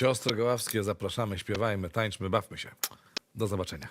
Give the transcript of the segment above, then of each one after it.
Siostry Goławskie, zapraszamy, śpiewajmy, tańczmy, bawmy się. Do zobaczenia.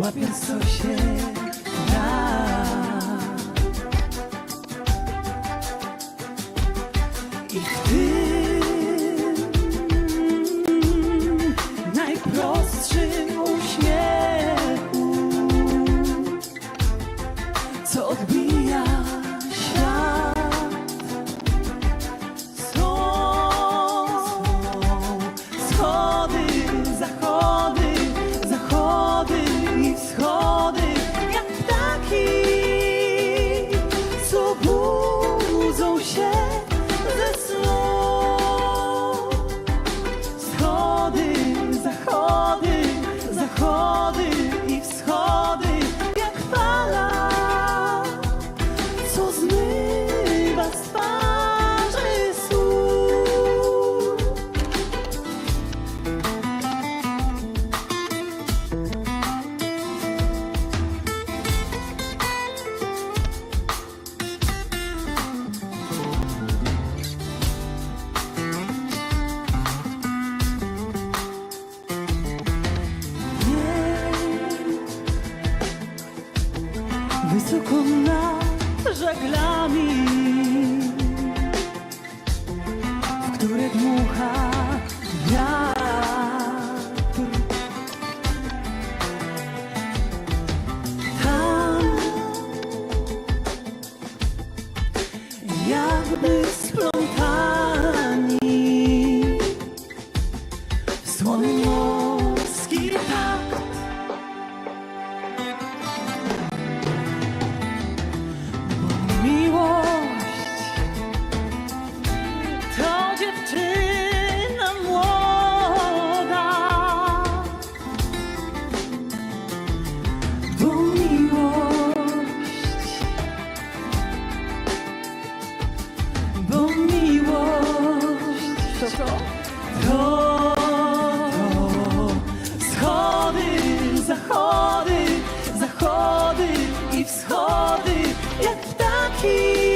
łapiąc co się 光呢？як птахи.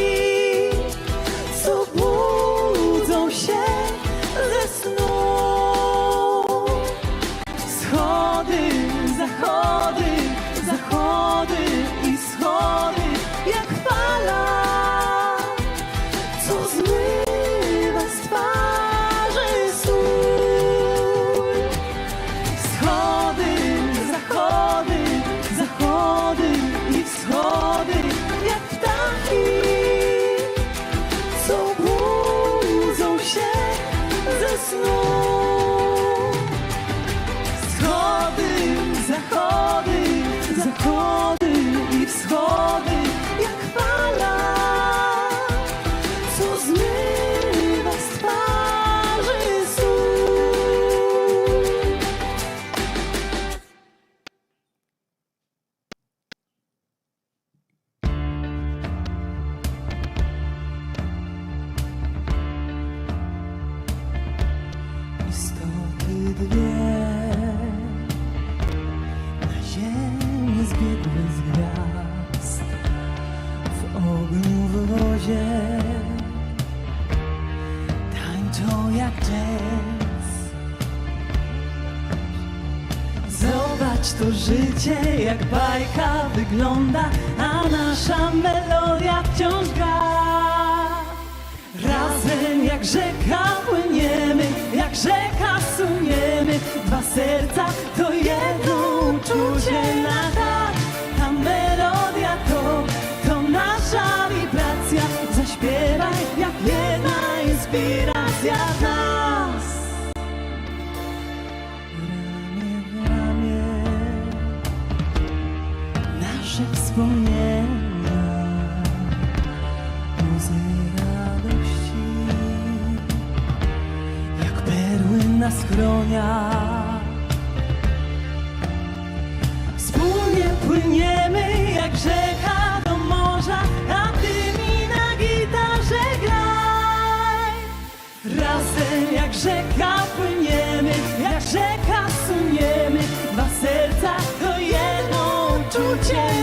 buzie Tańczą jak jazz. Zobacz to życie jak bajka wygląda A nasza melodia wciąż gra. Razem jak rzeka płyniemy Jak rzeka suniemy Dwa serca Relacja nas! Ramię w ramię. Nasze wspomnienia. Łzy radości. Jak perły nas chronią Wspólnie płyniemy jak rzeka. rzeka płyniemy, jak rzeka suniemy, dwa serca to jedno uczucie.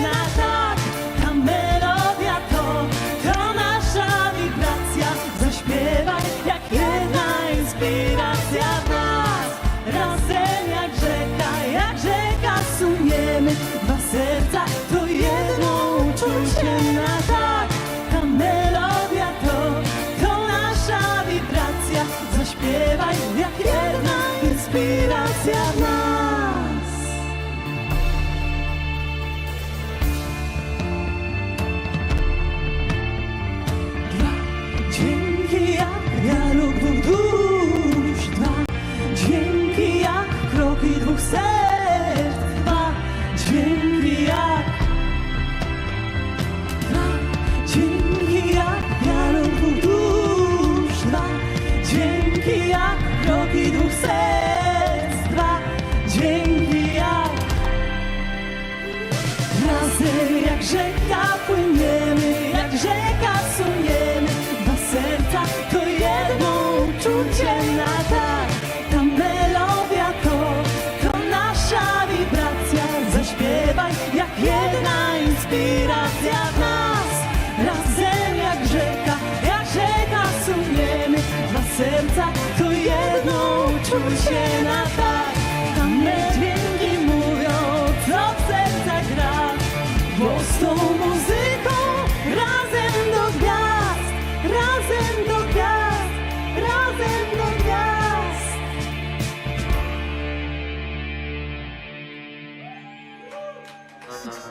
viajera, inspiración. center. to